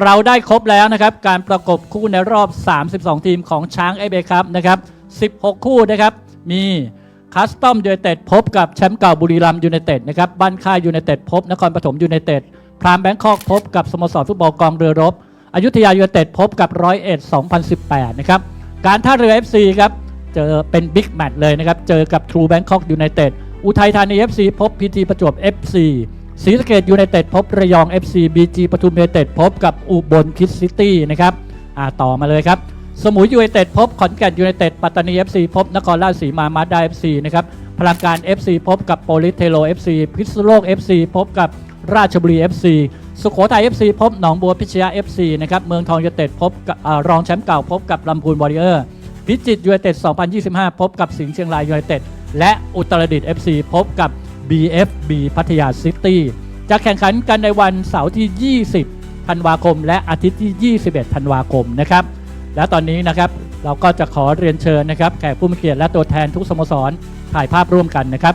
เราได้ครบแล้วนะครับ การประกบคู่ในรอบ 32 ทีมของช้างเอเบครับนะครับ 16 คู่นะครับ มีคัสตอมยูไนเต็ดพบกับแชมป์เก่าบุรีรัมย์ยูไนเต็ดนะครับบ้านค่ายยูไนเต็ดพบนครปฐมยูไนเต็ดพรามแบงคอกพบกับสโมสรฟุตบอลกองเรือรบ อยุธยายูไนเต็ดพบกับร้อยเอ็ด2018 นะครับ การท่าเรือ FC ครับเจอเป็นบิ๊กแมตช์เลยนะครับ เจอกับ True Bangkok United อุทัยธานี FC พบพีทีประจวบ FC ศรีสะเกดยูไนเต็ดพบระยอง FC BG ปทุมยูไนเต็ดพบกับอุบลคิดซิตี้นะครับอ่าต่อมาเลยครับ สมุยยูไนเต็ดพบขอนแก่นยูไนเต็ดปัตตานี FC พบนครราชสีมามาดา FC นะครับพลังการ FC พบกับโปลิสเทโล FC พิษณุโลก FC พบกับราชบุรี FC สุโขทัย FC พบหนองบัวพิชยา FC นะครับเมืองทองยูไนเต็ดพบกับอ่ารองแชมป์เก่าพบกับลำพูนวอริเออร์พิจิตรยูไนเต็ด2025 พบกับสิงห์เชียงรายยูไนเต็ดและอุตรดิตถ์ FC พบกับ BFB พัทยาซิตี้จะแข่งขันกันในวันเสาร์ที่ 20 ธันวาคม และอาทิตย์ที่ 21 ธันวาคมนะครับ และตอนนี้นะครับเราก็จะขอเรียนเชิญนะครับแขกผู้มีเกียรติและตัวแทนทุกสโมสรถ่ายภาพร่วมกันนะครับ